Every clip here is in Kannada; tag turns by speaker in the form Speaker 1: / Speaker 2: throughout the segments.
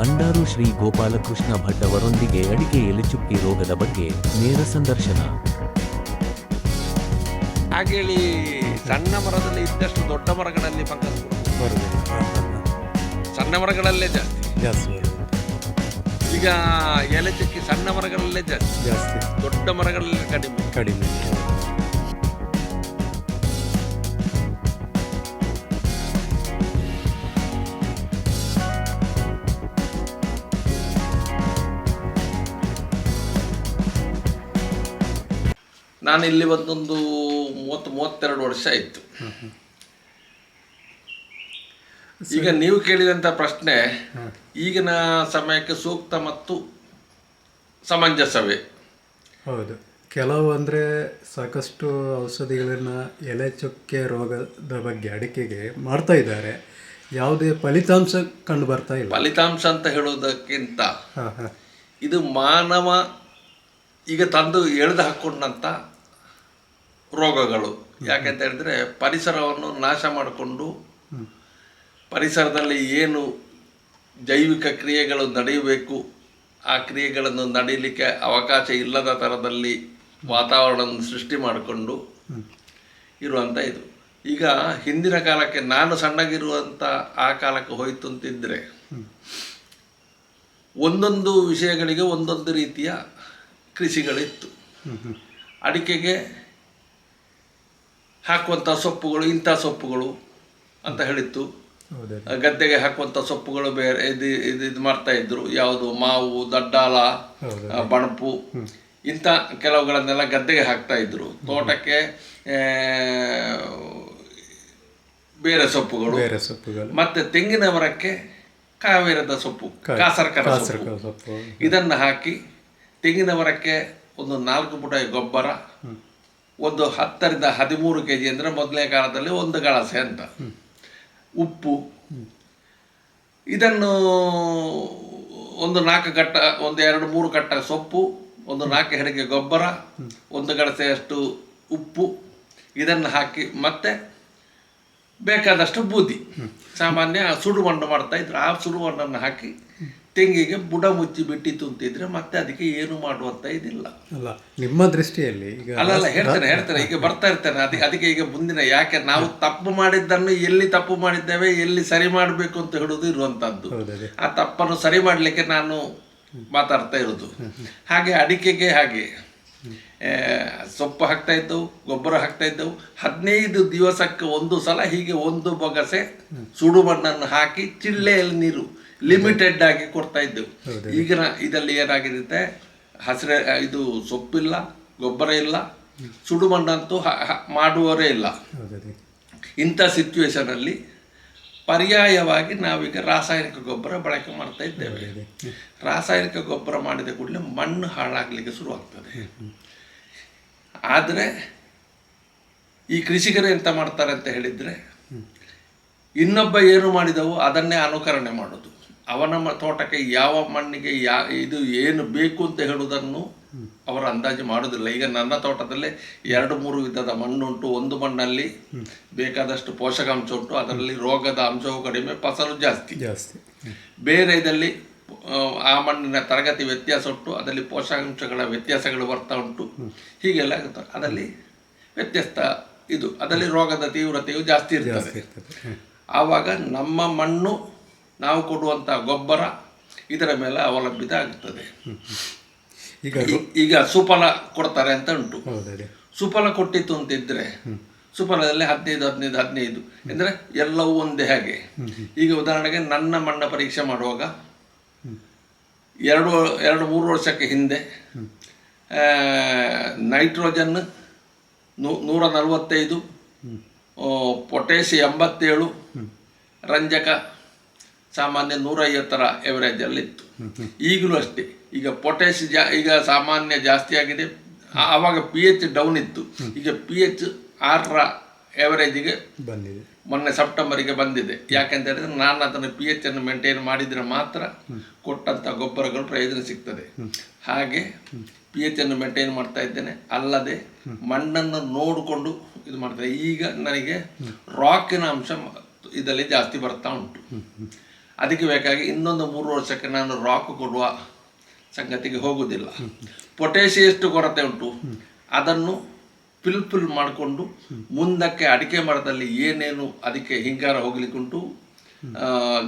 Speaker 1: ಅಂಡಾರು ಶ್ರೀ ಗೋಪಾಲಕೃಷ್ಣ ಭಟ್ ಅವರೊಂದಿಗೆ ಅಡಿಕೆ ಎಲೆಚುಕ್ಕಿ ರೋಗದ ಬಗ್ಗೆ ನೇರ ಸಂದರ್ಶನ.
Speaker 2: ಹಾಗೇಳಿ ಸಣ್ಣ ಮರದಲ್ಲಿ ಇದ್ದಷ್ಟು ದೊಡ್ಡ ಮರಗಳಲ್ಲಿ ಫಂಗಸ್
Speaker 3: ಬರುವುದಿಲ್ಲ
Speaker 2: ಸಣ್ಣ ಮರಗಳಲ್ಲೇ ಜಾಸ್ತಿ.
Speaker 3: ಜಾಸ್ತಿ
Speaker 2: ಈಗ ಎಲೆ ಚಕ್ಕಿ ಸಣ್ಣ ಮರಗಳಲ್ಲೇ ಜಾಸ್ತಿ.
Speaker 3: ಜಾಸ್ತಿ.
Speaker 2: ದೊಡ್ಡ ಮರಗಳಲ್ಲಿ ಕಡಿಮೆ.
Speaker 3: ಕಡಿಮೆ.
Speaker 2: ನಾನು ಇಲ್ಲಿ ಒಂದೊಂದು ಮೂವತ್ತು ಮೂವತ್ತೆರಡು ವರ್ಷ ಆಯಿತು. ಈಗ ನೀವು ಕೇಳಿದಂಥ ಪ್ರಶ್ನೆ ಈಗಿನ ಸಮಯಕ್ಕೆ ಸೂಕ್ತ ಮತ್ತು ಸಮಂಜಸವೇ?
Speaker 3: ಹೌದು. ಕೆಲವು ಅಂದರೆ ಸಾಕಷ್ಟು ಔಷಧಿಗಳನ್ನು ಎಲೆ ಚುಕ್ಕೆ ರೋಗದ ಬಗ್ಗೆ ಅಡಿಕೆಗೆ ಮಾಡ್ತಾ ಇದ್ದಾರೆ. ಯಾವುದೇ ಫಲಿತಾಂಶ ಕಂಡು ಬರ್ತಾ ಇಲ್ಲ.
Speaker 2: ಫಲಿತಾಂಶ ಅಂತ ಹೇಳುವುದಕ್ಕಿಂತ ಇದು ಮಾನವ ಈಗ ತಂದು ಎಳೆದು ಹಾಕೊಂಡಂಥ ರೋಗಗಳು. ಯಾಕೆಂತ ಹೇಳಿದ್ರೆ ಪರಿಸರವನ್ನು ನಾಶ ಮಾಡಿಕೊಂಡು ಪರಿಸರದಲ್ಲಿ ಏನು ಜೈವಿಕ ಕ್ರಿಯೆಗಳು ನಡೆಯಬೇಕು ಆ ಕ್ರಿಯೆಗಳನ್ನು ನಡೀಲಿಕ್ಕೆ ಅವಕಾಶ ಇಲ್ಲದ ಥರದಲ್ಲಿ ವಾತಾವರಣವನ್ನು ಸೃಷ್ಟಿ ಮಾಡಿಕೊಂಡು ಇರುವಂಥ ಇದು. ಈಗ ಹಿಂದಿನ ಕಾಲಕ್ಕೆ ನಾನು ಸಣ್ಣಗಿರುವಂಥ ಆ ಕಾಲಕ್ಕೆ ಹೋಯಿತು ಅಂತಿದ್ದರೆ ಒಂದೊಂದು ವಿಷಯಗಳಿಗೆ ಒಂದೊಂದು ರೀತಿಯ ಕೃಷಿಗಳಿತ್ತು. ಅಡಿಕೆಗೆ ಹಾಕುವಂಥ ಸೊಪ್ಪುಗಳು ಇಂಥ ಸೊಪ್ಪುಗಳು ಅಂತ ಹೇಳಿತ್ತು. ಗದ್ದೆಗೆ ಹಾಕುವಂಥ ಸೊಪ್ಪುಗಳು ಬೇರೆ ಇದು ಇದು ಇದು ಮಾಡ್ತಾ ಇದ್ರು. ಯಾವುದು? ಮಾವು ದಡ್ಡಾಲ ಬಣಪು. ಇಂಥ ಕೆಲವುಗಳನ್ನೆಲ್ಲ ಗದ್ದೆಗೆ ಹಾಕ್ತಾ ಇದ್ರು. ತೋಟಕ್ಕೆ ಬೇರೆ ಸೊಪ್ಪುಗಳು.
Speaker 3: ಬೇರೆ ಸೊಪ್ಪುಗಳು.
Speaker 2: ಮತ್ತೆ ತೆಂಗಿನ ಮರಕ್ಕೆ ಕಾವೇರದ ಸೊಪ್ಪು ಕಾಸರ್ಕರ
Speaker 3: ಕಾಸರಕ ಸೊಪ್ಪು.
Speaker 2: ಇದನ್ನು ಹಾಕಿ ತೆಂಗಿನ ಮರಕ್ಕೆ ಒಂದು ನಾಲ್ಕು ಪುಟ ಗೊಬ್ಬರ ಒಂದು ಹತ್ತರಿಂದ ಹದಿಮೂರು ಕೆ ಜಿ ಅಂದರೆ ಮೊದಲನೇ ಕಾಲದಲ್ಲಿ ಒಂದು ಗಳಸೆ ಅಂತ. ಉಪ್ಪು. ಇದನ್ನು ಒಂದು ನಾಲ್ಕು ಕಟ್ಟ, ಒಂದು ಎರಡು ಮೂರು ಕಟ್ಟ ಸೊಪ್ಪು, ಒಂದು ನಾಲ್ಕು ಹೆಡಿಗೆ ಗೊಬ್ಬರ, ಒಂದು ಗಳಸೆಯಷ್ಟು ಉಪ್ಪು, ಇದನ್ನು ಹಾಕಿ ಮತ್ತೆ ಬೇಕಾದಷ್ಟು ಬೂದಿ. ಸಾಮಾನ್ಯ ಸುಡು ಮಣ್ಣು ಮಾಡ್ತಾ ಇದ್ರು. ಆ ಸುಡು ಮಣ್ಣನ್ನು ಹಾಕಿ ತೆಂಗಿಗೆ ಬುಡ ಮುಚ್ಚಿ ಬಿಟ್ಟಿತ್ತು ಅಂತಿದ್ರೆ ಮತ್ತೆ ಅದಕ್ಕೆ ಏನು ಮಾಡುವಂತ ಇದಿಲ್ಲ.
Speaker 3: ಅಲ್ಲ ನಿಮ್ಮ ದೃಷ್ಟಿಯಲ್ಲಿ ಈಗ
Speaker 2: ಅಲ್ಲ ಅಲ್ಲ ಹೇಳ್ತೇನೆ ಹೇಳ್ತೇನೆ. ಈಗ ಬರ್ತಾ ಇರ್ತೇನೆ. ಅದಕ್ಕೆ ಅದಕ್ಕೆ ಈಗ ಮುಂದಿನ ಯಾಕೆ ನಾವು ತಪ್ಪು ಮಾಡಿದ್ದನ್ನು ಎಲ್ಲಿ ತಪ್ಪು ಮಾಡಿದ್ದೇವೆ ಎಲ್ಲಿ ಸರಿ ಮಾಡಬೇಕು ಅಂತ ಹೇಳೋದು ಇರುವಂತದ್ದು ಆ ತಪ್ಪನ್ನು ಸರಿ ಮಾಡಲಿಕ್ಕೆ ನಾನು ಮಾತಾಡ್ತಾ ಇರೋದು ಹಾಗೆ ಅಡಿಕೆಗೆ ಹಾಗೆ. ಸೊಪ್ಪು ಹಾಕ್ತಾ ಇದ್ದವು ಗೊಬ್ಬರ ಹಾಕ್ತಾ ಇದ್ದವು. ಹದಿನೈದು ದಿವಸಕ್ಕೆ ಒಂದು ಸಲ ಹೀಗೆ ಒಂದು ಬೊಗಸೆ ಸುಡು ಮಣ್ಣನ್ನು ಹಾಕಿ ಚಿಳ್ಳೆಯಲ್ಲಿ ನೀರು ಲಿಮಿಟೆಡ್ ಆಗಿ ಕೊಡ್ತಾ ಇದ್ದೆವು. ಈಗಿನ ಇದರಲ್ಲಿ ಏನಾಗಿದೆ ಹಸಿರೆ ಇದು ಸೊಪ್ಪಿಲ್ಲ ಗೊಬ್ಬರ ಇಲ್ಲ ಸುಡು ಮಣ್ಣಂತೂ ಮಾಡುವವರೇ ಇಲ್ಲ. ಇಂಥ ಸಿಚುವೇಶನಲ್ಲಿ ಪರ್ಯಾಯವಾಗಿ ನಾವೀಗ ರಾಸಾಯನಿಕ ಗೊಬ್ಬರ ಬಳಕೆ ಮಾಡ್ತಾ ಇದ್ದೇವೆ. ರಾಸಾಯನಿಕ ಗೊಬ್ಬರ ಮಾಡಿದ ಕೂಡಲೇ ಮಣ್ಣು ಹಾಳಾಗಲಿಕ್ಕೆ ಶುರುವಾಗ್ತದೆ. ಆದರೆ ಈ ಕೃಷಿಕರು ಎಂತ ಮಾಡ್ತಾರೆ ಅಂತ ಹೇಳಿದರೆ ಇನ್ನೊಬ್ಬ ಏನು ಮಾಡಿದವು ಅದನ್ನೇ ಅನುಕರಣೆ ಮಾಡೋದು. ಅವನ ತೋಟಕ್ಕೆ ಯಾವ ಮಣ್ಣಿಗೆ ಯಾ ಇದು ಏನು ಬೇಕು ಅಂತ ಹೇಳುವುದನ್ನು ಅವರು ಅಂದಾಜು ಮಾಡೋದಿಲ್ಲ ಈಗ ನನ್ನ ತೋಟದಲ್ಲಿ ಎರಡು ಮೂರು ವಿಧದ ಮಣ್ಣುಂಟು. ಒಂದು ಮಣ್ಣಲ್ಲಿ ಬೇಕಾದಷ್ಟು ಪೋಷಕಾಂಶ ಉಂಟು. ಅದರಲ್ಲಿ ರೋಗದ ಅಂಶವು ಕಡಿಮೆ ಫಸಲು ಜಾಸ್ತಿ.
Speaker 3: ಜಾಸ್ತಿ.
Speaker 2: ಬೇರೆ ಇದರಲ್ಲಿ ಆ, ಮಣ್ಣಿನ ತರಗತಿ ವ್ಯತ್ಯಾಸ ಉಂಟು. ಅದರಲ್ಲಿ ಪೋಷಕಾಂಶಗಳ ವ್ಯತ್ಯಾಸಗಳು ಬರ್ತಾ ಉಂಟು. ಹೀಗೆಲ್ಲ ಆಗುತ್ತೆ? ಅದರಲ್ಲಿ ವ್ಯತ್ಯಸ್ತ ಇದು. ಅದರಲ್ಲಿ ರೋಗದ ತೀವ್ರತೆಯು ಜಾಸ್ತಿ ಇರ್ತದೆ. ಆವಾಗ ನಮ್ಮ ಮಣ್ಣು ನಾವು ಕೊಡುವಂಥ ಗೊಬ್ಬರ ಇದರ ಮೇಲೆ ಅವಲಂಬಿತ ಆಗುತ್ತದೆ
Speaker 3: ಈಗ
Speaker 2: ಈಗ ಸುಫಲ ಕೊಡ್ತಾರೆ ಅಂತ ಉಂಟು. ಸುಫಲ ಕೊಟ್ಟಿತ್ತು ಅಂತಿದ್ರೆ ಸುಫಲದಲ್ಲಿ ಹದಿನೈದು ಹದಿನೈದು ಹದಿನೈದು. ಅಂದರೆ ಎಲ್ಲವೂ ಒಂದೇ ಹಾಗೆ. ಈಗ ಉದಾಹರಣೆಗೆ ನನ್ನ ಮಣ್ಣ ಪರೀಕ್ಷೆ ಮಾಡುವಾಗ ಎರಡು ಎರಡು ಮೂರು ವರ್ಷಕ್ಕೆ ಹಿಂದೆ ನೈಟ್ರೋಜನ್ ನೂ- ನೂರ ನಲವತ್ತೈದು ಪೊಟ್ಯಾಸಿ ಎಂಬತ್ತೇಳು ರಂಜಕ ಸಾಮಾನ್ಯ ನೂರೈವತ್ತರ ಎವರೇಜಲ್ಲಿತ್ತು ಈಗಲೂ ಅಷ್ಟೇ. ಈಗ ಪೊಟ್ಯಾಸಿ ಜಾ ಈಗ ಸಾಮಾನ್ಯ ಜಾಸ್ತಿ ಆಗಿದೆ. ಆವಾಗ ಪಿ ಎಚ್ ಡೌನ್ ಇತ್ತು. ಈಗ ಪಿ ಎಚ್ ಆರರ ಎವರೇಜಿಗೆ
Speaker 3: ಬಂದಿದೆ.
Speaker 2: ಮೊನ್ನೆ ಸೆಪ್ಟೆಂಬರಿಗೆ ಬಂದಿದೆ. ಯಾಕೆಂತ ಹೇಳಿದ್ರೆ ನಾನು ಅದನ್ನು ಪಿ ಎಚ್ ಅನ್ನು ಮೇಂಟೈನ್ ಮಾಡಿದರೆ ಮಾತ್ರ ಕೊಟ್ಟಂಥ ಗೊಬ್ಬರಗಳು ಪ್ರಯೋಜನ ಸಿಗ್ತದೆ. ಹಾಗೆ ಪಿ ಎಚ್ ಅನ್ನು ಮೇಂಟೈನ್ ಮಾಡ್ತಾ ಇದ್ದೇನೆ. ಅಲ್ಲದೆ ಮಣ್ಣನ್ನು ನೋಡಿಕೊಂಡು ಇದು ಮಾಡ್ತೇನೆ ಈಗ ನನಗೆ ರಾಕಿನ ಅಂಶ ಇದರಲ್ಲಿ ಜಾಸ್ತಿ ಬರ್ತಾ ಉಂಟು. ಅದಕ್ಕೆ ಬೇಕಾಗಿ ಇನ್ನೊಂದು ಮೂರು ವರ್ಷಕ್ಕೆ ನಾನು ರಾಕ್ ಕೊಡುವ ಸಂಗತಿಗೆ ಹೋಗುವುದಿಲ್ಲ. ಪೊಟ್ಯಾಷಿ ಎಷ್ಟು ಕೊರತೆ ಉಂಟು? ಅದನ್ನು ಫಿಲ್ ಮಾಡಿಕೊಂಡು ಮುಂದಕ್ಕೆ ಅಡಿಕೆ ಮರದಲ್ಲಿ ಏನೇನು ಅದಕ್ಕೆ ಹಿಂಗಾರ ಹೋಗ್ಲಿಕ್ಕುಂಟು?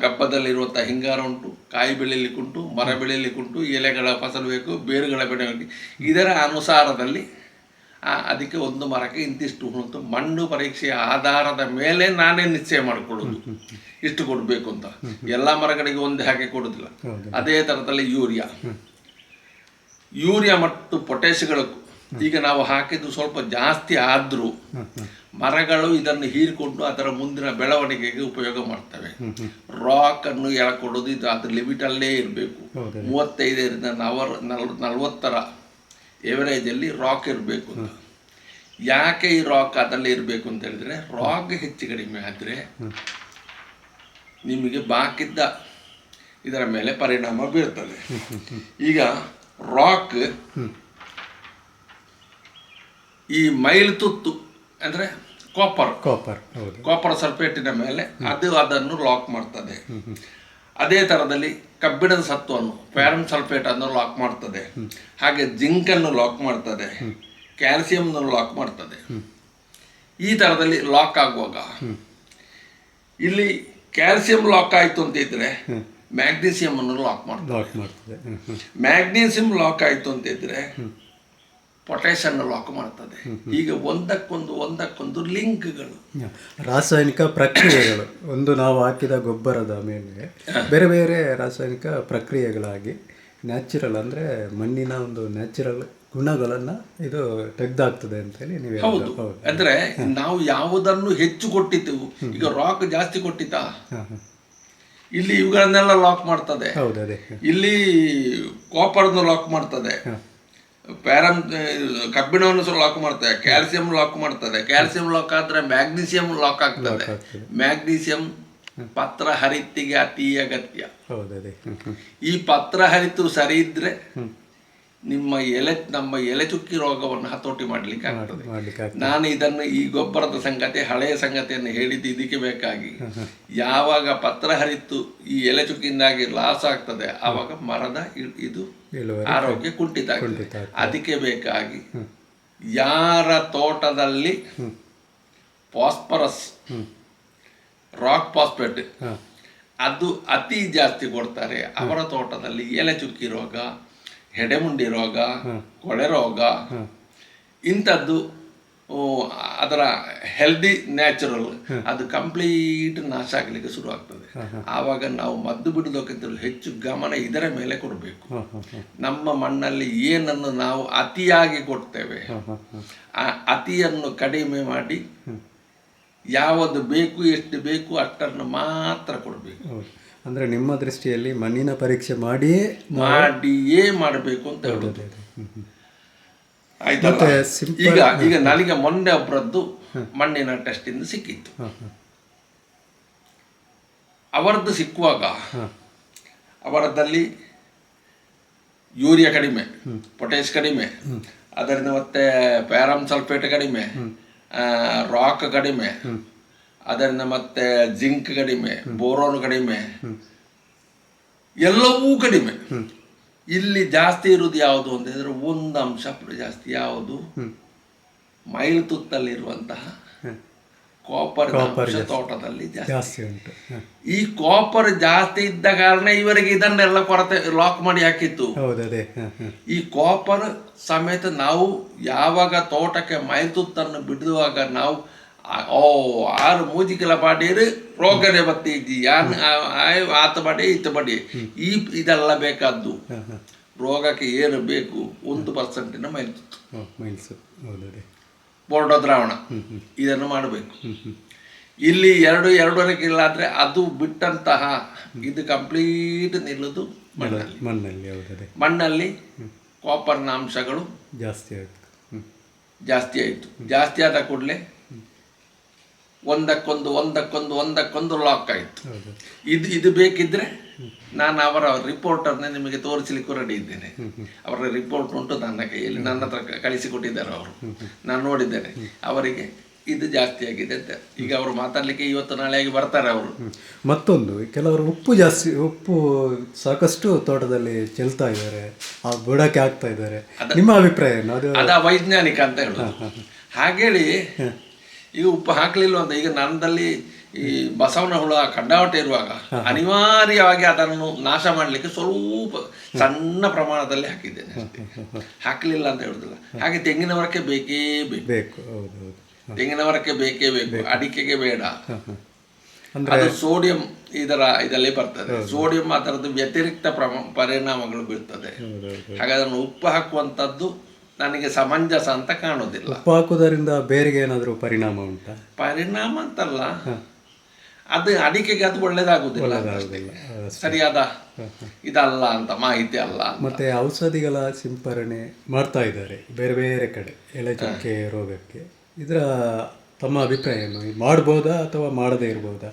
Speaker 2: ಗಬ್ಬದಲ್ಲಿರುವಂಥ ಹಿಂಗಾರ ಉಂಟು, ಕಾಯಿ ಬೆಳೀಲಿಕ್ಕುಂಟು ಮರ ಬೆಳೀಲಿಕ್ಕುಂಟು ಎಲೆಗಳ ಫಸಲು ಬೇಕು, ಬೇರುಗಳ ಬೆಳವಣಿಗೆ ಇದರ ಅನುಸಾರದಲ್ಲಿ ಅದಕ್ಕೆ ಒಂದು ಮರಕ್ಕೆ ಇಂತಿಷ್ಟು ಉಂಟು. ಮಣ್ಣು ಪರೀಕ್ಷೆಯ ಆಧಾರದ ಮೇಲೆ ನಾನೇ ನಿಶ್ಚಯ ಮಾಡಿಕೊಳ್ಳೋದು. ಇಷ್ಟು ಕೊಡಬೇಕು ಅಂತ. ಎಲ್ಲ ಮರಗಳಿಗೆ ಒಂದೇ ಹಾಗೆ ಕೊಡೋದಿಲ್ಲ. ಅದೇ ಥರದಲ್ಲಿ ಯೂರಿಯಾ. ಯೂರಿಯಾ ಮತ್ತು ಪೊಟ್ಯಾಷಿಗಳು ಈಗ ನಾವು ಹಾಕಿದ್ದು ಸ್ವಲ್ಪ ಜಾಸ್ತಿ ಆದರೂ ಮರಗಳು ಇದನ್ನು ಹೀರಿಕೊಂಡು ಅದರ ಮುಂದಿನ ಬೆಳವಣಿಗೆಗೆ ಉಪಯೋಗ ಮಾಡ್ತವೆ. ರಾಕ್ ಅನ್ನು ಎಳಕೊಡೋದು ಇದು ಅದ್ರ ಲಿಮಿಟಲ್ಲೇ ಇರಬೇಕು. ಮೂವತ್ತೈದರಿಂದ ನವರ್ ನಲ್ ನಲ್ವತ್ತರ ಎವರೇಜಲ್ಲಿ ರಾಕ್ ಇರಬೇಕು ಅಂತ. ಯಾಕೆ ಈ ರಾಕ್ ಅದಲ್ಲಿ ಇರಬೇಕು ಅಂತ ಹೇಳಿದ್ರೆ ರಾಕ್ ಹೆಚ್ಚು ಕಡಿಮೆ ಆದರೆ ನಿಮಗೆ ಬಾಕಿದ್ದ ಇದರ ಮೇಲೆ ಪರಿಣಾಮ ಬೀರ್ತದೆ. ಈಗ ರಾಕ್ ಈ ಮೈಲ್ ತುತ್ತು ಅಂದರೆ ಕಾಪರ್
Speaker 3: ಕಾಪರ್
Speaker 2: ಕಾಪರ್ ಸಲ್ಫೇಟಿನ ಮೇಲೆ ಅದು ಅದನ್ನು ಲಾಕ್ ಮಾಡ್ತದೆ. ಅದೇ ಥರದಲ್ಲಿ ಕಬ್ಬಿಣದ ಸತ್ವವನ್ನು ಫ್ಯಾರಮ್ ಸಲ್ಫೇಟ್ ಅನ್ನು ಲಾಕ್ ಮಾಡ್ತದೆ. ಹಾಗೆ ಜಿಂಕ್ ಅನ್ನು ಲಾಕ್ ಮಾಡ್ತದೆ. ಅನ್ನು ಲಾಕ್ ಮಾಡ್ತದೆ. ಈ ಥರದಲ್ಲಿ ಲಾಕ್ ಆಗುವಾಗ ಇಲ್ಲಿ ಕ್ಯಾಲ್ಸಿಯಂ ಲಾಕ್ ಆಯಿತು ಅಂತ ಇದ್ರೆ ಮ್ಯಾಗ್ನೀಸಿಯಂ ಅನ್ನು ಲಾಕ್ ಮಾಡ್ತದೆ. ಮ್ಯಾಗ್ನೀಸಿಯಂ ಲಾಕ್ ಆಯಿತು ಅಂತ ಇದ್ರೆ ಪೊಟ್ಯಾಷ್ ಲಾಕ್ ಮಾಡ್ತದೆ. ಈಗ ಒಂದಕ್ಕೊಂದು ಒಂದಕ್ಕೊಂದು ಲಿಂಕ್ಗಳು.
Speaker 3: ರಾಸಾಯನಿಕ ಪ್ರಕ್ರಿಯೆಗಳು. ಒಂದು ನಾವು ಹಾಕಿದ ಗೊಬ್ಬರದ ಮೇಲೆ ಬೇರೆ ಬೇರೆ ರಾಸಾಯನಿಕ ಪ್ರಕ್ರಿಯೆಗಳಾಗಿ ನ್ಯಾಚುರಲ್ ಅಂದರೆ ಮಣ್ಣಿನ ಒಂದು ನ್ಯಾಚುರಲ್ ಗುಣಗಳನ್ನು ಇದು ತೆಗ್ದಾಗ್ತದೆ ಅಂತೇಳಿ ನೀವು
Speaker 2: ಹೌದು. ಅಂದರೆ ನಾವು ಯಾವುದನ್ನು ಹೆಚ್ಚು ಕೊಟ್ಟಿದ್ದೆವು ಈಗ ರಾಕ್ ಜಾಸ್ತಿ
Speaker 3: ಹಾಂ
Speaker 2: ಇಲ್ಲಿ ಇವುಗಳನ್ನೆಲ್ಲ ಲಾಕ್ ಮಾಡ್ತದೆ.
Speaker 3: ಹೌದು ಅದೇ.
Speaker 2: ಇಲ್ಲಿ ಕಾಪರ್ನ ಲಾಕ್ ಮಾಡ್ತದೆ. ಪ್ಯಾರಮ್ ಕಬ್ಬಿಣವನ್ನು ಸಹ ಲಾಕ್ ಮಾಡ್ತದೆ. ಕ್ಯಾಲ್ಸಿಯಂ ಲಾಕ್ ಮಾಡ್ತದೆ. ಕ್ಯಾಲ್ಸಿಯಂ ಲಾಕ್ ಆದ್ರೆ ಮ್ಯಾಗ್ನೀಸಿಯಂ ಲಾಕ್ ಆಗ್ತದೆ. ಮ್ಯಾಗ್ನೀಸಿಯಂ ಪತ್ರ ಹರಿತಿಗೆ ಅತಿ ಅಗತ್ಯ. ಈ ಪತ್ರ ಹರಿತು ಸರಿ ಇದ್ರೆ ನಿಮ್ಮ ಎಲೆ ನಮ್ಮ ಎಲೆ ಚುಕ್ಕಿ ರೋಗವನ್ನು ಹತೋಟಿ ಮಾಡಲಿಕ್ಕೆ ಆಗ್ತದೆ. ನಾನು ಇದನ್ನು ಈ ಗೊಬ್ಬರದ ಸಂಗತಿ ಹಳೆಯ ಸಂಗತಿಯನ್ನು ಹೇಳಿದ್ದು ಇದಕ್ಕೆ ಬೇಕಾಗಿ. ಯಾವಾಗ ಪತ್ರ ಹರಿತು ಈ ಎಲೆ ಚುಕ್ಕಿಯಿಂದಾಗಿ ಲಾಸ್ ಆಗ್ತದೆ ಆವಾಗ ಮರದ ಇದು ಆರೋಗ್ಯ ಕುಂಠಿತ ಆಗ್ತದೆ. ಅದಕ್ಕೆ ಬೇಕಾಗಿ ಯಾರ ತೋಟದಲ್ಲಿ ಫಾಸ್ಫರಸ್ ರಾಕ್ ಫಾಸ್ಫೇಟ್ ಅದು ಅತಿ ಜಾಸ್ತಿ ಕೊಡ್ತಾರೆ. ಅವರ ತೋಟದಲ್ಲಿ ಎಲೆ ಚುಕ್ಕಿ ರೋಗ ಹೆಡೆಮುಂಡಿ ರೋಗ ಕೊಳೆ ರೋಗ ಇಂಥದ್ದು ಅದರ ಹೆಲ್ದಿ ನ್ಯಾಚುರಲ್ ಅದು ಕಂಪ್ಲೀಟ್ ನಾಶ ಆಗಲಿಕ್ಕೆ ಶುರು ಆಗ್ತದೆ. ಆವಾಗ ನಾವು ಮದ್ದು ಬಿಡೋದಕ್ಕಿಂತಲೂ ಹೆಚ್ಚು ಗಮನ ಇದರ ಮೇಲೆ ಕೊಡಬೇಕು. ನಮ್ಮ ಮಣ್ಣಲ್ಲಿ ಏನನ್ನು ನಾವು ಅತಿಯಾಗಿ ಕೊಡ್ತೇವೆ ಆ ಅತಿಯನ್ನು ಕಡಿಮೆ ಮಾಡಿ ಯಾವುದು ಬೇಕು ಎಷ್ಟು ಬೇಕು ಅಷ್ಟನ್ನು ಮಾತ್ರ ಕೊಡಬೇಕು.
Speaker 3: ಅಂದರೆ ನಿಮ್ಮ ದೃಷ್ಟಿಯಲ್ಲಿ ಮಣ್ಣಿನ ಪರೀಕ್ಷೆ ಮಾಡಿಯೇ
Speaker 2: ಮಾಡಿಯೇ ಮಾಡಬೇಕು ಅಂತ ಹೇಳುದು. ಆಯ್ತಲ್ಲ? ಈಗ ಈಗ ನನಗೆ ಮೊನ್ನೆ ಒಬ್ಬರದ್ದು ಮಣ್ಣಿನ ಟೆಸ್ಟ್ ಇಂದ ಸಿಕ್ಕಿತ್ತು. ಅವರದ್ದು ಸಿಕ್ಕುವಾಗ ಅವರದ್ದಲ್ಲಿ ಯೂರಿಯಾ ಕಡಿಮೆ ಪೊಟ್ಯಾಶ್ ಕಡಿಮೆ ಅದರಿಂದ ಮತ್ತೆ ಪ್ಯಾರಮ್ ಸಲ್ಫೇಟ್ ಕಡಿಮೆ ರಾಕ್ ಕಡಿಮೆ, ಅದರಿಂದ ಮತ್ತೆ ಜಿಂಕ್ ಕಡಿಮೆ ಬೋರೋನ್ ಕಡಿಮೆ, ಎಲ್ಲವೂ ಕಡಿಮೆ. ಇಲ್ಲಿ ಜಾಸ್ತಿ ಇರುವುದು ಯಾವುದು ಅಂತ ಹೇಳಿದ್ರೆ ಒಂದು ಅಂಶ ಜಾಸ್ತಿ ಯಾವುದು? ಮೈಲು ತುತ್ತಲ್ಲಿರುವಂತಹ ಕಾಪರ್ ತೋಟದಲ್ಲಿ ಜಾಸ್ತಿ.
Speaker 3: ಉಂಟು.
Speaker 2: ಈ ಕಾಪರ್ ಜಾಸ್ತಿ ಇದ್ದ ಕಾರಣ ಇವರಿಗೆ ಇದನ್ನೆಲ್ಲ ಕೊರತೆ ಲಾಕ್ ಮಾಡಿ ಹಾಕಿತ್ತು ಈ ಕಾಪರ್ ಸಮೇತ ನಾವು ಯಾವಾಗ ತೋಟಕ್ಕೆ ಮೈತುತ್ತನ್ನು ಬಿಡುವಾಗ ನಾವು ಓ ಆರು ಮೂಜಿಕಲ ಪಾಡೀರು ರೋಗನೆ ಬತ್ತಿ ಯಾನ್ ಆತ ಬಡಿ ಈತ ಬಡಿ ಈ ಇದೆಲ್ಲ ಬೇಕಾದ್ದು. ರೋಗಕ್ಕೆ ಏನು ಬೇಕು. ಒಂದು ಪರ್ಸೆಂಟಿನ
Speaker 3: ಓ ಮೈಲ್ಸು.
Speaker 2: ಬೋರ್ಡೋ ದ್ರಾವಣ. ಇದನ್ನು ಮಾಡಬೇಕು. ಇಲ್ಲಿ ಎರಡು ಎರಡೂವರೆ ಕಿಲೋ ಆದರೆ ಅದು ಬಿಟ್ಟಂತಹ ಇದು ಕಂಪ್ಲೀಟ್ ನಿಲ್ಲೋದು ಮಣ್ಣಲ್ಲಿ.
Speaker 3: ಮಣ್ಣಲ್ಲಿ
Speaker 2: ಮಣ್ಣಲ್ಲಿ ಕಾಪರ್ನ ಅಂಶಗಳು
Speaker 3: ಜಾಸ್ತಿ ಆಯಿತು.
Speaker 2: ಜಾಸ್ತಿ ಆಯಿತು. ಜಾಸ್ತಿ ಆದ ಕೂಡಲೇ ಒಂದಕ್ಕೊಂದು ಒಂದಕ್ಕೊಂದು ಒಂದಕ್ಕೊಂದು ಲಾಕ್ ಆಯಿತು. ಇದು ಇದು ಬೇಕಿದ್ರೆ ನಾನು ಅವರ ರಿಪೋರ್ಟನ್ನು ನಿಮಗೆ ತೋರಿಸಲಿಕ್ಕೂ ರೆಡಿ ಇದ್ದೇನೆ. ಅವರ ರಿಪೋರ್ಟ್ ಉಂಟು ನನ್ನ ಕೈಯಲ್ಲಿ. ನನ್ನ ಹತ್ರ ಕಳಿಸಿಕೊಟ್ಟಿದ್ದಾರೆ ಅವರು. ನಾನು ನೋಡಿದ್ದೇನೆ. ಅವರಿಗೆ ಇದು ಜಾಸ್ತಿ ಆಗಿದೆ ಅಂತ. ಈಗ ಅವರು ಮಾತಾಡಲಿಕ್ಕೆ ಇವತ್ತು ನಾಳೆ ಆಗಿ ಬರ್ತಾರೆ ಅವರು.
Speaker 3: ಮತ್ತೊಂದು ಕೆಲವರು ಉಪ್ಪು ಜಾಸ್ತಿ ಉಪ್ಪು ಸಾಕಷ್ಟು ತೋಟದಲ್ಲಿ ಚೆಲ್ತಾ ಇದ್ದಾರೆ. ಆ ಬುಡಕ್ಕೆ ಆಗ್ತಾ ಇದ್ದಾರೆ. ನಿಮ್ಮ ಅಭಿಪ್ರಾಯ ಏನು? ಅದು
Speaker 2: ಅದ ವೈಜ್ಞಾನಿಕ ಅಂತ ಹೇಳಿ ಹಾಗೇಳಿ ಈಗ ಉಪ್ಪು ಹಾಕ್ಲಿಲ್ಲ ಅಂತ. ಈಗ ನನ್ನಲ್ಲಿ ಈ ಬಸವನ ಹುಳ ಕಡ್ಡಾವಟೆ ಇರುವಾಗ ಅನಿವಾರ್ಯವಾಗಿ ಅದನ್ನು ನಾಶ ಮಾಡಲಿಕ್ಕೆ ಸ್ವಲ್ಪ ಸಣ್ಣ ಪ್ರಮಾಣದಲ್ಲಿ ಹಾಕಿದ್ದೇನೆ ಹಾಕಲಿಲ್ಲ ಅಂತ ಹೇಳುದಿಲ್ಲ. ಹಾಗೆ ತೆಂಗಿನ ಮರಕ್ಕೆ ಬೇಕೇ ಬೇಕು. ತೆಂಗಿನ ಮರಕ್ಕೆ ಬೇಕೇ ಬೇಕು. ಅಡಿಕೆಗೆ ಬೇಡ.
Speaker 3: ಅಂದ್ರೆ
Speaker 2: ಅದು ಸೋಡಿಯಂ ಇದರ ಇದರಲ್ಲಿ ಬರ್ತದೆ. ಸೋಡಿಯಂ ಅದರದ್ದು ವ್ಯತಿರಿಕ್ತ ಪರಿಣಾಮಗಳು ಬೀಳ್ತದೆ. ಹಾಗೆ ಅದನ್ನು ಉಪ್ಪು ಹಾಕುವಂಥದ್ದು ನನಗೆ ಸಮಂಜಸ ಅಂತ ಕಾಣೋದಿಲ್ಲ
Speaker 3: ಉಪ್ಪು ಹಾಕುವುದರಿಂದ ಬೇರೆಗೆ ಏನಾದರೂ ಪರಿಣಾಮ ಉಂಟಾ?
Speaker 2: ಪರಿಣಾಮ ಅಂತಲ್ಲ. ಅದು ಅಡಿಕೆಗೆ ಅದು ಒಳ್ಳೇದಾಗುದಿಲ್ಲ ಸರಿಯಾದ ಇದಲ್ಲ ಅಂತ ಮಾಹಿತಿ ಅಲ್ಲ.
Speaker 3: ಮತ್ತೆ ಔಷಧಿಗಳ ಸಿಂಪರಣೆ ಮಾಡ್ತಾ ಇದ್ದಾರೆ ಬೇರೆ ಬೇರೆ ಕಡೆ ಎಲೆ ಚುಕ್ಕೆ ರೋಗಕ್ಕೆ. ಇದರ ತಮ್ಮ ಅಭಿಪ್ರಾಯ ಏನು ಮಾಡ್ಬೋದಾ ಅಥವಾ ಮಾಡದೇ ಇರ್ಬೋದಾ?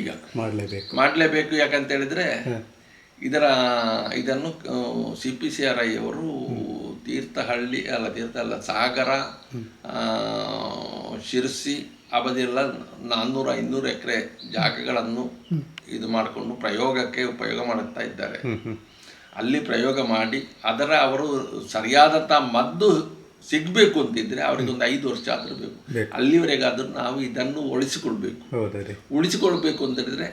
Speaker 2: ಈಗ
Speaker 3: ಮಾಡಲೇಬೇಕು.
Speaker 2: ಮಾಡಲೇಬೇಕು ಯಾಕಂತ ಹೇಳಿದ್ರೆ ಇದರ ಇದನ್ನು C P C R I ಅವರು ತೀರ್ಥಹಳ್ಳಿ ಅಲ್ಲ ತೀರ್ಥ ಅಲ್ಲ ಸಾಗರ ಆ, ಶಿರಸಿ ಅವಧಿಯೆಲ್ಲ ನಾನ್ನೂರ ಐನೂರು ಎಕರೆ ಜಾಗಗಳನ್ನು ಇದು ಮಾಡಿಕೊಂಡು ಪ್ರಯೋಗಕ್ಕೆ ಉಪಯೋಗ ಮಾಡುತ್ತಾ ಇದ್ದಾರೆ. ಅಲ್ಲಿ ಪ್ರಯೋಗ ಮಾಡಿ ಅದರ ಅವರು ಸರಿಯಾದಂಥ ಮದ್ದು ಸಿಗಬೇಕು ಅಂತಿದ್ರೆ ಅವರಿಗೆ ಒಂದು ಐದು ವರ್ಷ ಆದರೂ ಬೇಕು. ಅಲ್ಲಿವರೆಗಾದರೂ ನಾವು ಇದನ್ನು ಉಳಿಸಿಕೊಳ್ಬೇಕು. ಉಳಿಸಿಕೊಳ್ಬೇಕು ಅಂತ ಹೇಳಿದ್ರೆ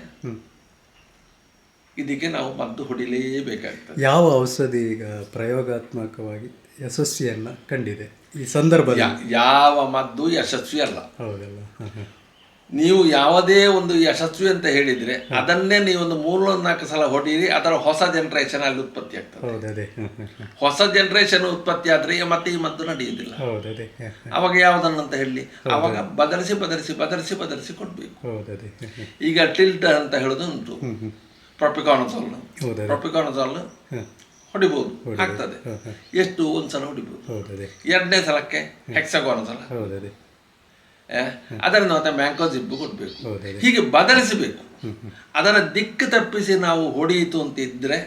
Speaker 2: ಇದಕ್ಕೆ ನಾವು ಮದ್ದು ಹೊಡಿಲೇಬೇಕಾಗ್ತದೆ.
Speaker 3: ಯಾವ ಔಷಧಿ ಈಗ ಪ್ರಯೋಗಾತ್ಮಕವಾಗಿ ಯಶಸ್ವಿಯನ್ನ ಕಂಡಿದೆ? ಈ
Speaker 2: ಸಂದರ್ಭ ಯಾವ ಮದ್ದು ಯಶಸ್ವಿ ಅಲ್ಲ.
Speaker 3: ಹೌದಲ್ಲ.
Speaker 2: ನೀವು ಯಾವುದೇ ಒಂದು ಯಶಸ್ವಿ ಅಂತ ಹೇಳಿದ್ರೆ ಅದನ್ನೇ ನೀವು ಒಂದು ಮೂರು ನಾಲ್ಕು ಸಲ ಹೊಡೀರಿ ಅದರ ಹೊಸ ಜನರೇಷನ್ ಅಲ್ಲಿ ಉತ್ಪತ್ತಿ ಆಗ್ತದೆ. ಹೊಸ ಜನರೇಷನ್ ಉತ್ಪತ್ತಿ ಆದ್ರೆ ಮತ್ತೆ ಈ ಮದ್ದು ನಡೆಯುವುದಿಲ್ಲ
Speaker 3: ಅವಾಗ ಯಾವುದನ್ನು ಅಂತ
Speaker 2: ಅವಾಗ ಯಾವುದನ್ನಂತ ಹೇಳಿ ಅವಾಗ ಬದಲಿಸಿ ಬದಲಿಸಿ ಬದಲಿಸಿ ಬದಲಿಸಿ ಕೊಡ್ಬೇಕು. ಈಗ ಟಿಲ್ಟ್ ಅಂತ ಹೇಳೋದು ಉಂಟು. ಪ್ರೊಪಿಕಾನಜಾಲ್
Speaker 3: ಹೌದದೇ.
Speaker 2: ಪ್ರೊಪಿಕಾನಜಾಲ್ ಹೊಡಿಬಹುದು ಆಗ್ತದೆ. ಎಷ್ಟು ಒಂದ್ಸಲ ಹೊಡಿಬಹುದು
Speaker 3: ಹೌದದೇ.
Speaker 2: ಎರಡನೇ ಸಲಕ್ಕೆ ಹೆಕ್ಸಗೋನಸಲ
Speaker 3: ಹೌದದೇ.
Speaker 2: ಅದನ್ನು ಮತ್ತೆ ಮ್ಯಾಂಕೋ ಜಿಬ್ಬು ಕೊಡಬೇಕು. ಹೀಗೆ ಬದಲಿಸಬೇಕು. ಅದರ ದಿಕ್ಕು ತಪ್ಪಿಸಿ ನಾವು ಹೊಡೆಯಿತು ಅಂತ ಇದ್ರೆ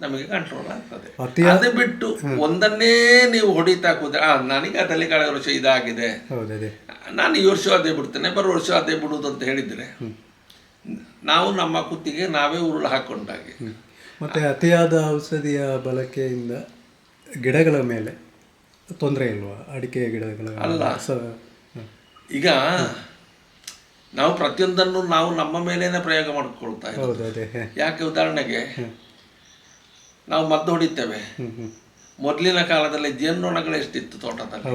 Speaker 2: ನಮಗೆ ಕಂಟ್ರೋಲ್ ಆಗ್ತದೆ. ಅದು ಬಿಟ್ಟು ಒಂದನ್ನೇ ನೀವು ಹೊಡಿತಾ ಕೂತ್ರೆ ಆ ನನಗೆ ಅದರಲ್ಲಿ ಕಳೆದ ವರ್ಷ ಇದಾಗಿದೆ ನಾನು ಈ ವರ್ಷ ಅದೇ ಬಿಡ್ತೇನೆ ಬರೋ ವರ್ಷ ಅದೇ ಬಿಡುವುದು ಅಂತ ಹೇಳಿದ್ರೆ ನಾವು ನಮ್ಮ ಕುತ್ತಿಗೆ ನಾವೇ ಉರುಳು ಹಾಕೊಂಡಾಗೆ
Speaker 3: ಮತ್ತೆ ಅತಿಯಾದ ಔಷಧಿಯ ಬಳಕೆಯಿಂದ ಗಿಡಗಳ ಮೇಲೆ ತೊಂದರೆ ಇಲ್ವಾ? ಅಡಿಕೆ ಗಿಡಗಳ
Speaker 2: ಅಲ್ಲ. ಈಗ ನಾವು ಪ್ರತಿಯೊಂದನ್ನು ನಾವು ನಮ್ಮ ಮೇಲೇನೆ ಪ್ರಯೋಗ ಮಾಡಿಕೊಳ್ತಾ ಇದ್ದೀವಿ. ಯಾಕೆ ಉದಾಹರಣೆಗೆ ನಾವು ಮದ್ದು ಹೊಡಿತೇವೆ. ಮೊದಲಿನ ಕಾಲದಲ್ಲಿ ಜೇನುನೊಣಗಳು ಎಷ್ಟಿತ್ತು ತೋಟದಲ್ಲಿ?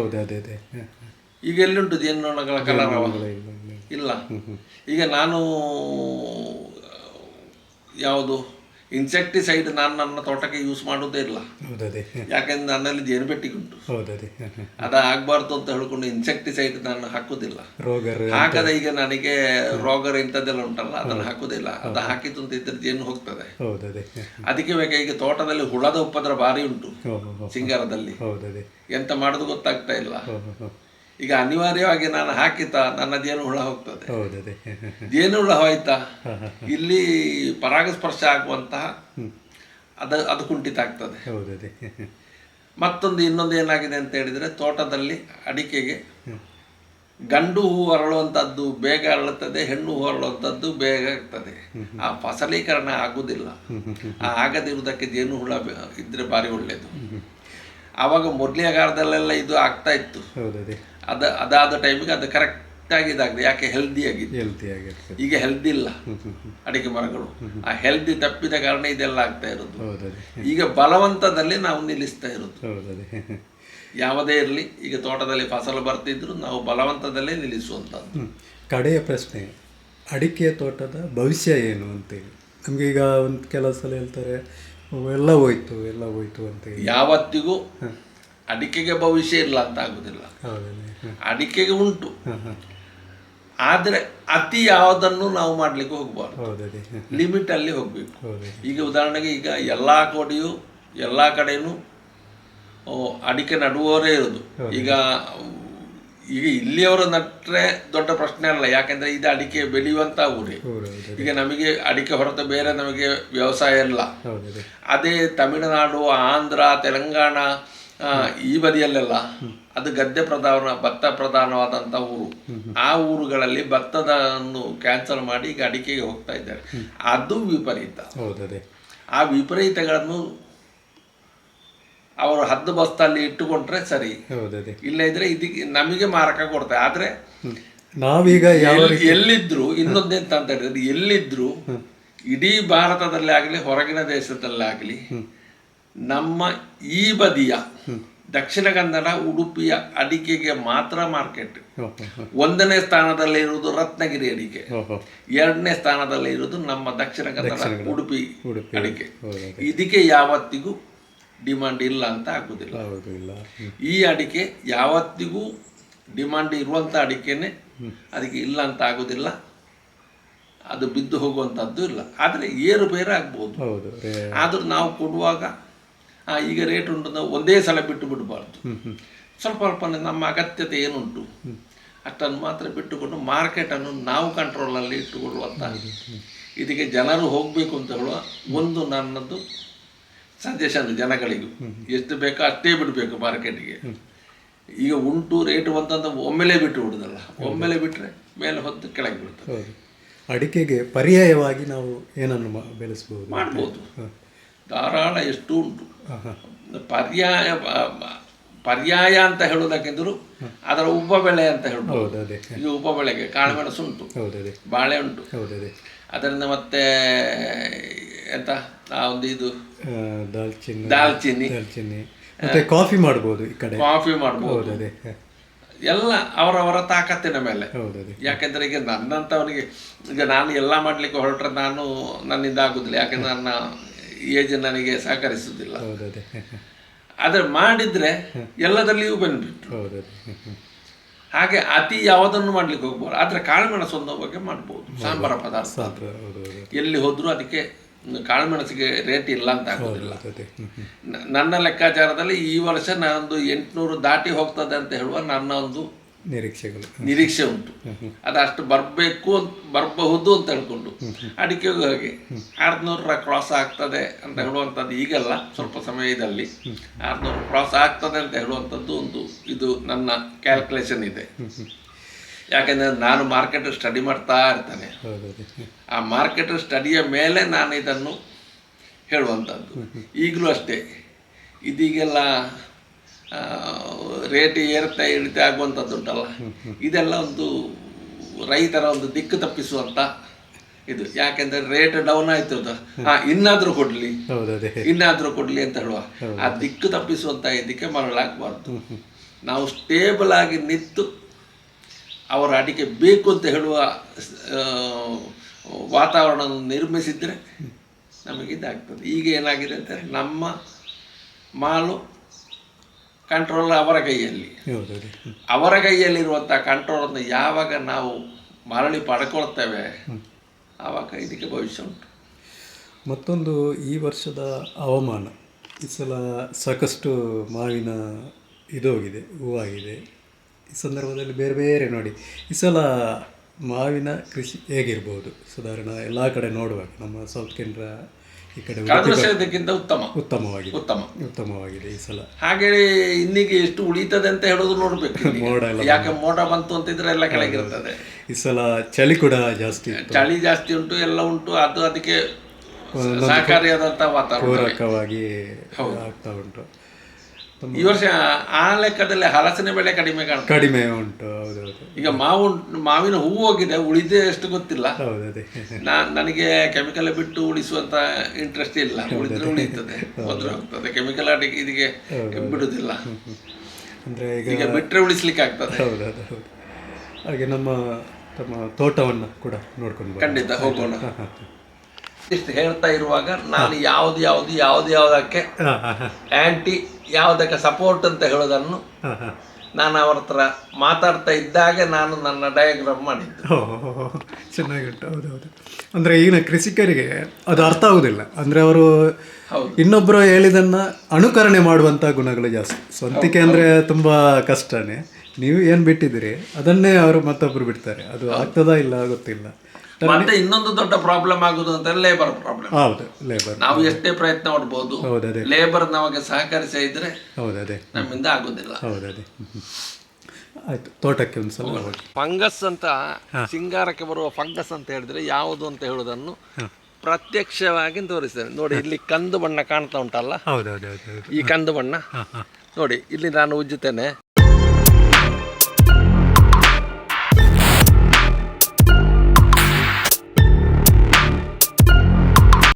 Speaker 3: ಈಗ ಅದೇ
Speaker 2: ಉಂಟು ಜೇನ್ನೊಣಗಳ ಕಲರವ
Speaker 3: ಇಲ್ಲ,
Speaker 2: ಈಗ ನಾನು ಯಾವುದು ಇನ್ಸೆಕ್ಟಿಸೈಡ್ ನಾನು ನನ್ನ ತೋಟಕ್ಕೆ ಯೂಸ್ ಮಾಡೋದೇ ಇಲ್ಲ. ಯಾಕೆಂದ್ರೆ ನನ್ನಲ್ಲಿ ಜೇನು
Speaker 3: ಹ.
Speaker 2: ಅದ ಆಗ್ಬಾರ್ದು ಅಂತ ಹೇಳ್ಕೊಂಡು ಇನ್ಸೆಕ್ಟಿಸೈಡ್ ನಾನು ಹಾಕುದಿಲ್ಲ.
Speaker 3: ರೋಗರು
Speaker 2: ಹಾಕದ ಈಗ ನನಗೆ ರೋಗರ್ ಇಂಥದ್ದೆಲ್ಲ ಉಂಟಲ್ಲ ಅದನ್ನು ಹಾಕುದಿಲ್ಲ. ಅದು ಹಾಕಿತು ಅಂತ ಇದ್ರೆ ಜೇನು ಹೋಗ್ತದೆ. ಅದಕ್ಕೆ ಬೇಕಾ ಈಗ ತೋಟದಲ್ಲಿ ಹುಳದ ಉಪದ್ರ ಭಾರಿ ಉಂಟು. ಸಿಂಗಾರದಲ್ಲಿ. ಎಂತ ಮಾಡೋದು ಗೊತ್ತಾಗ್ತಾ ಇಲ್ಲ. ಈಗ ಅನಿವಾರ್ಯವಾಗಿ ನಾನು ಹಾಕಿತ ನನ್ನ ಜೇನು ಹುಳ ಹೋಗ್ತದೆ. ಜೇನು ಹುಳ ಹೋಯ್ತಾ? ಇಲ್ಲಿ ಪರಾಗಸ್ಪರ್ಶ ಆಗುವಂತಹ ಅದು ಅದು ಕುಂಠಿತ ಆಗ್ತದೆ. ಮತ್ತೊಂದು ಇನ್ನೊಂದು ಏನಾಗಿದೆ ಅಂತ ಹೇಳಿದ್ರೆ ತೋಟದಲ್ಲಿ ಅಡಿಕೆಗೆ ಗಂಡು ಹೂ ಅರಳುವಂಥದ್ದು ಬೇಗ ಅರಳುತ್ತದೆ ಹೆಣ್ಣು ಹೂ ಅರಳುವಂಥದ್ದು ಬೇಗ ಆಗ್ತದೆ. ಆ ಫಸಲೀಕರಣ ಆಗುವುದಿಲ್ಲ ಆ ಆಗದಿರುವುದಕ್ಕೆ ಜೇನು ಹುಳ ಬೆ- ಇದ್ರೆ ಭಾರಿ ಒಳ್ಳೆಯದು ಆವಾಗ ಮೊದಲೇ ಕಾಲದಲ್ಲೆಲ್ಲ ಇದು ಆಗ್ತಾ ಇತ್ತು.
Speaker 3: ಹೌದದೇ
Speaker 2: ಅದ ಅದಾದ ಟೈಮಿಗೆ ಅದು ಕರೆಕ್ಟಾಗಿ ಇದಾಗಿದೆ ಯಾಕೆ ಹೆಲ್ದಿ ಆಗಿದೆ ಈಗ ಹೆಲ್ದಿ ಇಲ್ಲ. ಅಡಿಕೆ ಮರಗಳು. ಆ ಹೆಲ್ದಿ ತಪ್ಪಿದ ಕಾರಣ ಇದೆಲ್ಲ ಆಗ್ತಾ ಇರೋದು. ಈಗ ಬಲವಂತದಲ್ಲಿ ನಾವು ನಿಲ್ಲಿಸ್ತಾ ಇರೋದು. ಯಾವುದೇ ಇರಲಿ ಈಗ ತೋಟದಲ್ಲಿ ಫಸಲು ಬರ್ತಿದ್ರು ನಾವು ಬಲವಂತದಲ್ಲೇ ನಿಲ್ಲಿಸುವಂಥದ್ದು.
Speaker 3: ಕಡೆಯ ಪ್ರಶ್ನೆ ಅಡಿಕೆ ತೋಟದ ಭವಿಷ್ಯ ಏನು ಅಂತೇಳಿ. ನಮ್ಗೆ ಈಗ ಒಂದು ಕೆಲವು ಸಲ ಹೇಳ್ತಾರೆ "ಓ, ಎಲ್ಲ ಹೋಯ್ತು ಎಲ್ಲ ಹೋಯ್ತು ಅಂತ
Speaker 2: ಯಾವತ್ತಿಗೂ ಅಡಿಕೆಗೆ ಭವಿಷ್ಯ ಇಲ್ಲ ಅಂತ ಆಗುದಿಲ್ಲ. ಅಡಿಕೆಗೆ ಉಂಟು. ಆದರೆ ಅತಿ ಯಾವುದನ್ನು ನಾವು ಮಾಡ್ಲಿಕ್ಕೆ ಹೋಗ್ಬಾರ್ದು. ಲಿಮಿಟ್ ಅಲ್ಲಿ ಹೋಗ್ಬೇಕು. ಈಗ ಉದಾಹರಣೆಗೆ ಈಗ ಎಲ್ಲಾ ಕೋಟಿಯು ಎಲ್ಲಾ ಕಡೆಯೂ ಅಡಿಕೆ ನಡುವವರೇ ಇರೋದು. ಈಗ ಈಗ ಇಲ್ಲಿಯವರು ನಟ್ರೆ ದೊಡ್ಡ ಪ್ರಶ್ನೆ ಅಲ್ಲ. ಯಾಕೆಂದ್ರೆ ಇದು ಅಡಿಕೆ ಬೆಳೆಯುವಂತ ಊರೇ. ಈಗ ನಮಗೆ ಅಡಿಕೆ ಹೊರತು ಬೇರೆ ನಮಗೆ ವ್ಯವಸಾಯ ಇಲ್ಲ. ಅದೇ ತಮಿಳುನಾಡು ಆಂಧ್ರ ತೆಲಂಗಾಣ ಈ ಬದಿಯಲ್ಲೆಲ್ಲ ಅದು ಗದ್ದೆ ಪ್ರಧಾನ ಭತ್ತ ಪ್ರಧಾನವಾದಂಥ ಊರು. ಆ ಊರುಗಳಲ್ಲಿ ಭತ್ತದನ್ನು ಕ್ಯಾನ್ಸಲ್ ಮಾಡಿ ಈಗ ಅಡಿಕೆಗೆ ಹೋಗ್ತಾ ಇದ್ದಾರೆ. ಅದು ವಿಪರೀತ. ಆ ವಿಪರೀತಗಳನ್ನು ಅವರು ಹದ್ದು ಬಸ್ತಲ್ಲಿ ಇಟ್ಟುಕೊಂಡ್ರೆ ಸರಿ. ಇಲ್ಲ ಇದ್ರೆ ಇದಕ್ಕೆ ನಮಗೆ ಮಾರಕ ಕೊಡ್ತಾರೆ. ಆದ್ರೆ
Speaker 3: ನಾವೀಗ
Speaker 2: ಎಲ್ಲಿದ್ರು ಇನ್ನೊಂದೆಂತ ಅಂತ ಹೇಳಿದ್ರೆ ಎಲ್ಲಿದ್ರು ಇಡೀ ಭಾರತದಲ್ಲಿ ಆಗಲಿ ಹೊರಗಿನ ದೇಶದಲ್ಲೇ ಆಗಲಿ ನಮ್ಮ ಈ ಬದಿಯ ದಕ್ಷಿಣ ಕನ್ನಡ ಉಡುಪಿಯ ಅಡಿಕೆಗೆ ಮಾತ್ರ ಮಾರ್ಕೆಟ್. ಒಂದನೇ ಸ್ಥಾನದಲ್ಲಿ ಇರುವುದು ರತ್ನಗಿರಿ ಅಡಿಕೆ. ಎರಡನೇ ಸ್ಥಾನದಲ್ಲಿ ಇರುವುದು ನಮ್ಮ ದಕ್ಷಿಣ ಕನ್ನಡ ಉಡುಪಿ. ಅಡಿಕೆ. ಇದಕ್ಕೆ ಯಾವತ್ತಿಗೂ ಡಿಮಾಂಡ್ ಇಲ್ಲ ಅಂತ ಆಗುದಿಲ್ಲ. ಈ ಅಡಿಕೆ ಯಾವತ್ತಿಗೂ ಡಿಮಾಂಡ್ ಇರುವಂಥ ಅಡಿಕೆನೆ ಅದಕ್ಕೆ ಇಲ್ಲ ಅಂತ ಆಗುದಿಲ್ಲ. ಅದು ಬಿದ್ದು ಹೋಗುವಂಥದ್ದು ಇಲ್ಲ. ಆದರೆ ಏರುಪೇರು ಆಗ್ಬೋದು. ಆದರೂ ನಾವು ಕೊಡುವಾಗ ಈಗ ರೇಟ್ ಉಂಟು ಒಂದೇ ಸಲ ಬಿಟ್ಟು ಬಿಡಬಾರ್ದು ಸ್ವಲ್ಪ ಸ್ವಲ್ಪ ನಮ್ಮ ಅಗತ್ಯತೆ ಏನುಂಟು? ಅಷ್ಟನ್ನು ಮಾತ್ರ ಬಿಟ್ಟುಕೊಂಡು ಮಾರ್ಕೆಟನ್ನು ನಾವು ಕಂಟ್ರೋಲಲ್ಲಿ ಇಟ್ಟುಕೊಳ್ಳುವಂಥ ಇದಕ್ಕೆ ಜನರು ಹೋಗಬೇಕು ಅಂತ ಹೇಳುವ ಒಂದು ನನ್ನದು ಸಜೆಷನ್ ಜನಗಳಿಗೂ. ಎಷ್ಟು ಬೇಕೋ ಅಷ್ಟೇ ಬಿಡಬೇಕು ಮಾರ್ಕೆಟಿಗೆ ಈಗ ಉಂಟು ರೇಟ್ ಬಂತಂದ್ರೆ ಒಮ್ಮೆಲೆ ಬಿಟ್ಟು ಬಿಡುದಲ್ಲ. ಒಮ್ಮೆಲೆ ಬಿಟ್ಟರೆ ಮೇಲೆ ಹೊತ್ತು ಕೆಳಗೆ
Speaker 3: ಬಿಡುತ್ತೆ ಅಡಿಕೆಗೆ ಪರ್ಯಾಯವಾಗಿ ನಾವು ಏನನ್ನು ಬೆಳೆಸಬಹುದು ಬೆಳೆಸ್ಬೋದು
Speaker 2: ಮಾಡ್ಬೋದು. ಧಾರಾಳ ಎಷ್ಟು ಉಂಟು. ಪರ್ಯಾಯ ಪರ್ಯಾಯ ಅಂತ ಹೇಳುವುದಕ್ಕಿದ್ರು ಅದರ ಉಪಬೆಳೆ ಅಂತ ಹೇಳ್ಬೋದು
Speaker 3: ಹೌದು ಅದೇ.
Speaker 2: ಬೆಳೆಗೆ ಉಪಬೆಳೆಗೆ ಕಾಳುಮೆಣಸು ಉಂಟು.
Speaker 3: ಹೌದು ಅದೇ.
Speaker 2: ಬಾಳೆ ಉಂಟು. ಅದರಿಂದ ಮತ್ತೆ ಎಂತ? ಒಂದು ಇದು
Speaker 3: ದಾಲ್ಚಿನ್ನಿ.
Speaker 2: ದಾಲ್ಚಿನ್ನಿ.
Speaker 3: ದಾಲ್ಚಿನ್ನಿ. ಮತ್ತೆ ಕಾಫಿ ಮಾಡ್ಬೋದು ಈ ಕಡೆ.
Speaker 2: ಕಾಫಿ ಮಾಡ್ಬೋದು. ಎಲ್ಲ ಅವರವರ ತಾಕತ್ತಿನ ಮೇಲೆ.
Speaker 3: ಹೌದು ಅದೇ.
Speaker 2: ಯಾಕೆಂದ್ರೆ ಈಗ ನನ್ನಂತವನಿಗೆ ಈಗ ನಾನು ಎಲ್ಲ ಮಾಡ್ಲಿಕ್ಕೆ ಹೊರಟ್ರೆ ನಾನು ನನ್ನಿಂದ ಆಗುದಿಲ್ಲ. ಯಾಕೆಂದ್ರೆ ನನ್ನ ಏಜ್ ನನಗೆ ಸಹಕರಿಸುವುದಿಲ್ಲ. ಆದರೆ ಮಾಡಿದ್ರೆ ಎಲ್ಲದರಲ್ಲಿಯೂ ಬೆನಿಫಿಟ್. ಹಾಗೆ ಅತಿ ಯಾವುದನ್ನು ಮಾಡ್ಲಿಕ್ಕೆ ಹೋಗ್ಬೋದು. ಆದರೆ ಕಾಳುಮೆಣಸು ಅನ್ನೋ ಬಗ್ಗೆ ಮಾಡ್ಬೋದು. ಸಾಂಬಾರ ಪದಾರ್ಥ. ಎಲ್ಲಿ ಹೋದರೂ ಅದಕ್ಕೆ ಕಾಳುಮೆಣಸಿಗೆ ರೇಟ್ ಇಲ್ಲ ಅಂತ ಆಗೋದಿಲ್ಲ. ನನ್ನ ಲೆಕ್ಕಾಚಾರದಲ್ಲಿ ಈ ವರ್ಷ ನಾನೊಂದು ಎಂಟುನೂರು ದಾಟಿ ಹೋಗ್ತದೆ ಅಂತ ಹೇಳುವ ನನ್ನ ಒಂದು
Speaker 3: ನಿರೀಕ್ಷೆಗಳು.
Speaker 2: ನಿರೀಕ್ಷೆ ಉಂಟು. ಅದು ಅಷ್ಟು ಬರಬೇಕು ಅಂತ ಬರಬಹುದು ಅಂತ ಹೇಳ್ಕೊಂಡು ಅಡಿಕೆಗೂ ಹಾಗೆ ಆರ್ನೂರ ಕ್ರಾಸ್ ಆಗ್ತದೆ ಅಂತ ಹೇಳುವಂಥದ್ದು ಈಗಲ್ಲ ಸ್ವಲ್ಪ ಸಮಯದಲ್ಲಿ ಆರ್ನೂರು ಕ್ರಾಸ್ ಆಗ್ತದೆ ಅಂತ ಹೇಳುವಂಥದ್ದು ಒಂದು ಇದು ನನ್ನ ಕ್ಯಾಲ್ಕುಲೇಷನ್ ಇದೆ. ಯಾಕೆಂದರೆ ನಾನು ಮಾರ್ಕೆಟ್ ಸ್ಟಡಿ ಮಾಡ್ತಾ ಇರ್ತೇನೆ. ಆ ಮಾರ್ಕೆಟ್ ಸ್ಟಡಿಯ ಮೇಲೆ ನಾನು ಇದನ್ನು ಹೇಳುವಂಥದ್ದು. ಈಗಲೂ ಅಷ್ಟೇ. ಇದೀಗೆಲ್ಲ ರೇಟ್ ಏರ್ತಾ ಇಳಿತ ಆಗುವಂಥದ್ದು ಉಂಟಲ್ಲ. ಇದೆಲ್ಲ ಒಂದು ರೈತರ ಒಂದು ದಿಕ್ಕು ತಪ್ಪಿಸುವಂತ ಇದು. ಯಾಕೆಂದ್ರೆ ರೇಟ್ ಡೌನ್ ಆಯ್ತು ಅದು. ಹಾ ಇನ್ನಾದ್ರೂ ಕೊಡ್ಲಿ. ಇನ್ನಾದ್ರೂ ಕೊಡ್ಲಿ ಅಂತ ಹೇಳುವ. ಆ ದಿಕ್ಕು ತಪ್ಪಿಸುವಂತ ಇದಕ್ಕೆ ಮರಳಾಗಬಾರ್ದು ನಾವು ಸ್ಟೇಬಲ್ ಆಗಿ ನಿಂತು ಅವರ ಅಡಿಕೆ ಬೇಕು ಅಂತ ಹೇಳುವ ವಾತಾವರಣ ನಿರ್ಮಿಸಿದ್ರೆ ನಮಗೆ ಇದಾಗ್ತದೆ. ಈಗ ಏನಾಗಿದೆ ಅಂತ ನಮ್ಮ ಮಾಲು ಕಂಟ್ರೋಲ್ ಅವರ ಕೈಯಲ್ಲಿ. ಅವರ ಕೈಯಲ್ಲಿರುವಂಥ ಕಂಟ್ರೋಲನ್ನು ಯಾವಾಗ ನಾವು ಮರಳಿ ಪಡ್ಕೊಳ್ತೇವೆ ಆವಾಗ ಇದಕ್ಕೆ ಭವಿಷ್ಯ ಉಂಟು.
Speaker 3: ಮತ್ತೊಂದು ಈ ವರ್ಷದ ಹವಾಮಾನ. ಈ ಸಲ ಸಾಕಷ್ಟು ಮಾವಿನ ಇದೋಗಿದೆ ಹೂವಾಗಿದೆ. ಈ ಸಂದರ್ಭದಲ್ಲಿ ಬೇರೆ ಬೇರೆ ನೋಡಿ. ಈ ಸಲ ಮಾವಿನ ಕೃಷಿ ಹೇಗಿರ್ಬೋದು? ಸಾಧಾರಣ ಎಲ್ಲ ಕಡೆ ನೋಡುವಾಗ ನಮ್ಮ ಸೌತ್ ಕೇಂದ್ರ ಈ ಕಡೆ
Speaker 2: ಕಳೆದ ವರ್ಷ ಉತ್ತಮ.
Speaker 3: ಉತ್ತಮವಾಗಿದೆ.
Speaker 2: ಉತ್ತಮ.
Speaker 3: ಉತ್ತಮವಾಗಿದೆ ಈ ಸಲ.
Speaker 2: ಹಾಗೆ ಇನ್ನಿಗೆ ಎಷ್ಟು ಉಳಿತದೆ ಅಂತ ಹೇಳೋದು ನೋಡ್ಬೇಕು.
Speaker 3: ಮೋಡ ಎಲ್ಲ
Speaker 2: ಯಾಕೆ ಮೋಡ ಬಂತು ಅಂತಿದ್ರೆ ಎಲ್ಲ ಕೆಳಗಿರ್ತದೆ
Speaker 3: ಈ ಸಲ ಚಳಿ ಕೂಡ ಜಾಸ್ತಿ
Speaker 2: ಚಳಿ ಜಾಸ್ತಿ ಉಂಟು ಎಲ್ಲ ಉಂಟು. ಅದು ಅದಕ್ಕೆ ಸಹಕಾರಿಯಾದಂತಹ ವಾತಾವರಣ.
Speaker 3: ಪೂರಕವಾಗಿ ಆಗ್ತಾ ಉಂಟು.
Speaker 2: ಈ ವರ್ಷ ಆ ಲೆಕ್ಕದಲ್ಲಿ ಹಲಸಿನ ಬೆಳೆ ಕಡಿಮೆ ಕಾಣ್ತದೆ.
Speaker 3: ಕಡಿಮೆ ಉಂಟು ಹೌದೌದು
Speaker 2: ಈಗ ಮಾವು ಮಾವಿನ ಹೂವು ಹೋಗಿದೆ ಉಳಿದೇ ಎಷ್ಟು ಗೊತ್ತಿಲ್ಲ. ನಾ ನನಗೆ ಕೆಮಿಕಲ್ ಬಿಟ್ಟು ಉಳಿಸುವಂತ ಇಂಟ್ರೆಸ್ಟ್ ಇಲ್ಲ. ಉಳಿದ್ರೆ ಉಳಿಯುತ್ತದೆ. ಹೋದ್ರೆ ಹೋಗ್ತದೆ ಕೆಮಿಕಲ್ ಅಡಿಗೆ ಇದಕ್ಕೆ ಬಿಡುದಿಲ್ಲ.
Speaker 3: ಅಂದ್ರೆ ಈಗ
Speaker 2: ಬಿಟ್ಟರೆ ಉಳಿಸ್ಲಿಕ್ಕೆ ಆಗ್ತದೆ.
Speaker 3: ಹೌದೌದು ಹೌದು ಹಾಗೆ ನಮ್ಮ ತಮ್ಮ ತೋಟವನ್ನು ಕೂಡ ನೋಡ್ಕೊಂಡು.
Speaker 2: ಖಂಡಿತ ಹೋಗೋಣ. ಇಷ್ಟು ಹೇಳ್ತಾ ಇರುವಾಗ ನಾನು ಯಾವ್ದು ಯಾವ್ದು ಯಾವ್ದು ಯಾವ್ದಕ್ಕೆ. ಆಂಟಿ ಯಾವುದಕ್ಕೆ ಸಪೋರ್ಟ್ ಅಂತ ಹೇಳೋದನ್ನು. ನಾನು ಅವ್ರ ಹತ್ರ ಮಾತಾಡ್ತಾ ಇದ್ದಾಗೆ ನಾನು ನನ್ನ ಡಯಾಗ್ರಾಮ್ ಮಾಡಿದ್ದೆ
Speaker 3: ಚೆನ್ನಾಗಿಟ್ಟು ಹೌದೌದು ಹೌದು ಹೌದು ಅಂದರೆ ಈಗಿನ ಕೃಷಿಕರಿಗೆ ಅದು ಅರ್ಥ ಆಗೋದಿಲ್ಲ ಅಂದರೆ ಅವರು. ಇನ್ನೊಬ್ಬರು ಹೇಳಿದನ್ನ ಅನುಕರಣೆ ಮಾಡುವಂಥ ಗುಣಗಳು ಜಾಸ್ತಿ. ಸ್ವಂತಿಕೆ ಅಂದರೆ ತುಂಬ ಕಷ್ಟನೇ. ನೀವು ಏನು ಬಿಟ್ಟಿದ್ದೀರಿ? ಅದನ್ನೇ ಅವರು ಮತ್ತೊಬ್ಬರು ಬಿಡ್ತಾರೆ. ಅದು ಆಗ್ತದಾ ಇಲ್ಲ ಗೊತ್ತಿಲ್ಲ.
Speaker 2: ಮತ್ತೆ ಇನ್ನೊಂದು ದೊಡ್ಡ ಪ್ರಾಬ್ಲಮ್ ಆಗುದು ಅಂತ ಲೇಬರ್ ಪ್ರಾಬ್ಲಮ್
Speaker 3: ಹೌದು ಲೇಬರ್
Speaker 2: ನಾವು ಎಷ್ಟೇ ಪ್ರಯತ್ನ ಮಾಡ್ಬೋದು
Speaker 3: ಹೌದು ಅದೇ.
Speaker 2: ಲೇಬರ್ ನಮಗೆ ಸಹಕರಿಸ ಇದ್ರೆ
Speaker 3: ಹೌದು
Speaker 2: ನಮ್ಮಿಂದ ಆಗುದಿಲ್ಲ.
Speaker 3: ಹೌದು ಆಯ್ತು ತೋಟಕ್ಕೆ ಒಂದ್ಸಲ
Speaker 2: ಫಂಗಸ್ ಅಂತ ಸಿಂಗಾರಕ್ಕೆ ಬರುವ ಫಂಗಸ್ ಅಂತ ಹೇಳಿದ್ರೆ ಯಾವುದು ಅಂತ ಹೇಳುವುದನ್ನು ಪ್ರತ್ಯಕ್ಷವಾಗಿ ತೋರಿಸ್ತೇನೆ. ನೋಡಿ ಇಲ್ಲಿ ಕಂದು ಬಣ್ಣ ಕಾಣ್ತಾ ಉಂಟಲ್ಲ? ಈ ಕಂದು ಬಣ್ಣ? ನೋಡಿ ಇಲ್ಲಿ ನಾನು ಉಜ್ಜುತ್ತೇನೆ.